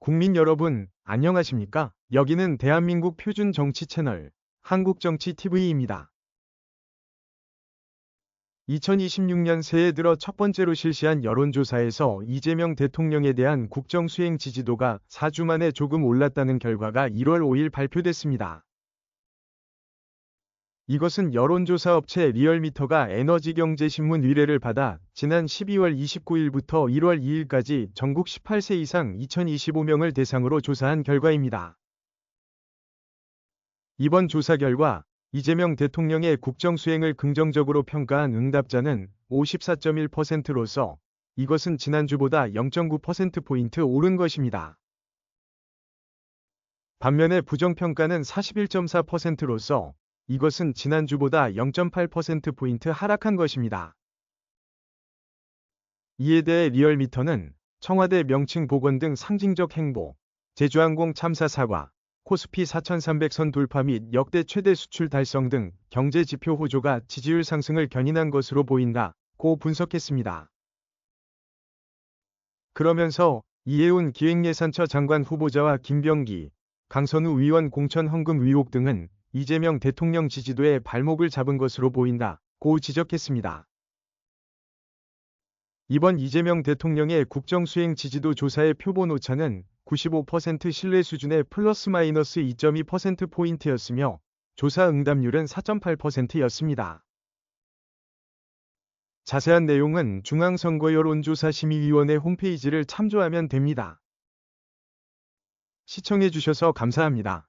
국민 여러분, 안녕하십니까? 여기는 대한민국 표준 정치 채널 한국정치TV입니다. 2026년 새해 들어 첫 번째로 실시한 여론조사에서 이재명 대통령에 대한 국정 수행 지지도가 4주 만에 조금 올랐다는 결과가 1월 5일 발표됐습니다. 이것은 여론조사 업체 리얼미터가 에너지경제신문 의뢰를 받아 지난 12월 29일부터 1월 2일까지 전국 18세 이상 2025명을 대상으로 조사한 결과입니다. 이번 조사 결과 이재명 대통령의 국정 수행을 긍정적으로 평가한 응답자는 54.1%로서 이것은 지난주보다 0.9%포인트 오른 것입니다. 반면에 부정평가는 41.4%로서 이것은 지난주보다 0.8%포인트 하락한 것입니다. 이에 대해 리얼미터는 청와대 명칭 복원 등 상징적 행보, 제주항공 참사 사과, 코스피 4300선 돌파 및 역대 최대 수출 달성 등 경제 지표 호조가 지지율 상승을 견인한 것으로 보인다고 분석했습니다. 그러면서 이해운 기획예산처 장관 후보자와 김병기, 강선우 의원 공천 헌금 의혹 등은 이재명 대통령 지지도에 발목을 잡은 것으로 보인다 고 지적했습니다. 이번 이재명 대통령의 국정수행 지지도 조사의 표본 오차는 95% 신뢰 수준의 플러스 마이너스 2.2%포인트였으며 조사 응답률은 4.8%였습니다. 자세한 내용은 중앙선거여론조사심의위원회 홈페이지를 참조하면 됩니다. 시청해주셔서 감사합니다.